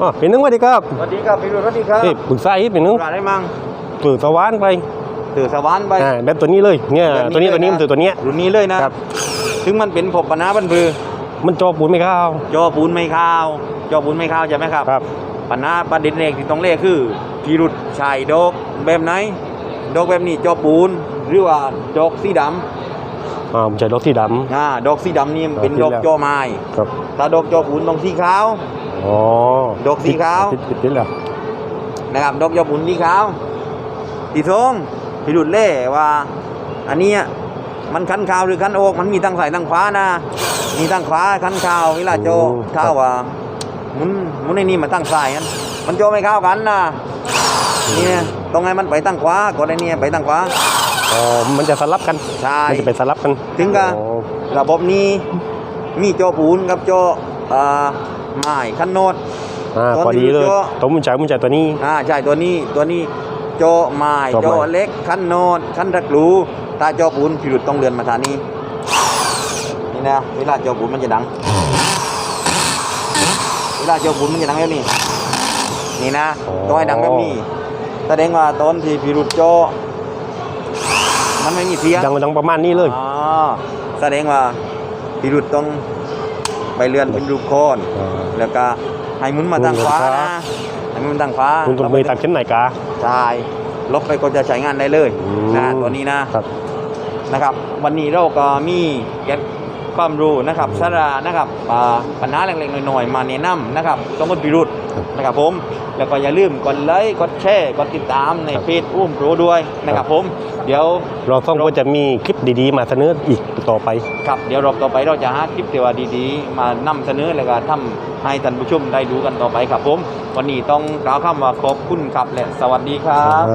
อ๋อเป็นนึงสวัสดีครับสวัสดีครับพี่รุ่นสวัสดีครับเอ้ยปรึกษาอีกเป็นนึงร้านได้มั่งถือสว่านไปถือสวรรค์ไปอ่าแบบตัวนี้เลยเนี่ยแบบตัวนี้เลยตัวนี้มันถือตัวเนี้ยรุ่นนี้เลยนะครับถึงมันเป็นผมปนาบันพือ มันจอปูนไม่เข้าจอปูนไม่ข้าวจอปูนไม่ข้าวใช่ไหมครับครับปัญหาประเด็นแรกที่ต้องเล่คือพิรุษชายดอกแบบไหนดอกแบบนี้จอปูนหรือว่าดอกสีดอ่าผมใช้รถที่ดำอ่าดอกสีดำนี่เป็นอ่าดอกที่แล้วจอไม้ำครับถ้าดอกจอปูนต้องสีขาว อ๋อดอกสีขาวติดติดติดแล้วนะครับดอกจอปูนสีขาวตีทงพิรุษเล่ว่า อันเนี้ยมันคันขาวหรือคันโอกมันมีตั้งสายตั้งขวานะ มีตั้งขวาคันขาวเวลาโจข้าวว่าหมุนหมุนในนี่มาตั้งสายกันมันโจไม่เข้ากันนะเนี่ยตรงไงมันไปตั้งขวาก็ได้เนี่ยไปตั้งขวาอ๋อมันจะสลับกันใช่มันจะไปสลับกัน ถึงกับอ๋อระบบนี้มีโจปูนกับโจอ่า ไม้คันโนดอ่าตอนพอดีเลยที่รู้ตัวมันใช้มันใช้ตัวนี้ อ่าใช่ตัวนี้ตัวนี้โจไม้โจไม้ โจเล็กคันโนดคันตะกรูถ้าโจปูนพิรุษต้องเดินมาทางนี้นี่นะเวลาโจปูนมันจะดัง เวลาโจปูนมันจะดังแบบนี้นี่นะต้องให้ดังแบบนี้แสดงว่าตอนที่พิรุษโจมันไม่มีเสียง ดังดังประมาณนี้เลย อ๋อแสดงว่าพิรุษต้อง ไปเลื่อนเป็นรูปโคนอ่า แล้วก็ให้หมุนมาทางขวาหมุนมานะให้หมุนทางขวาคุณต้องไปตามเข็มไหนกา ใช่ลบไปก็จะใช้งานได้เลยอืม นะตัวนี้นะ ครับ นะครับวันนี้เราก็มีเก็บ ความรู้นะครับสาระนะครับอ่าปัญหาเล็กๆน้อยๆมาแนะนำนะครับต้องกดพิรุษนะครับผมแล้วก็อย่าลืมกดไลค์กดแชร์กดติดตามในเพจอุ้มโปรด้วยนะครับผม เดี๋ยวเราต้องก็จะมีคลิปดีๆ มาเสนออีกต่อไปครับเดี๋ยวรอบต่อไปเราจะหาคลิปเทวาดีๆ มานำเสนอแล้วก็ทำให้ท่านผู้ชมได้ดูกันต่อไปครับผม วันนี้ต้องกล่าวคำว่าขอบคุณครับและสวัสดีครับ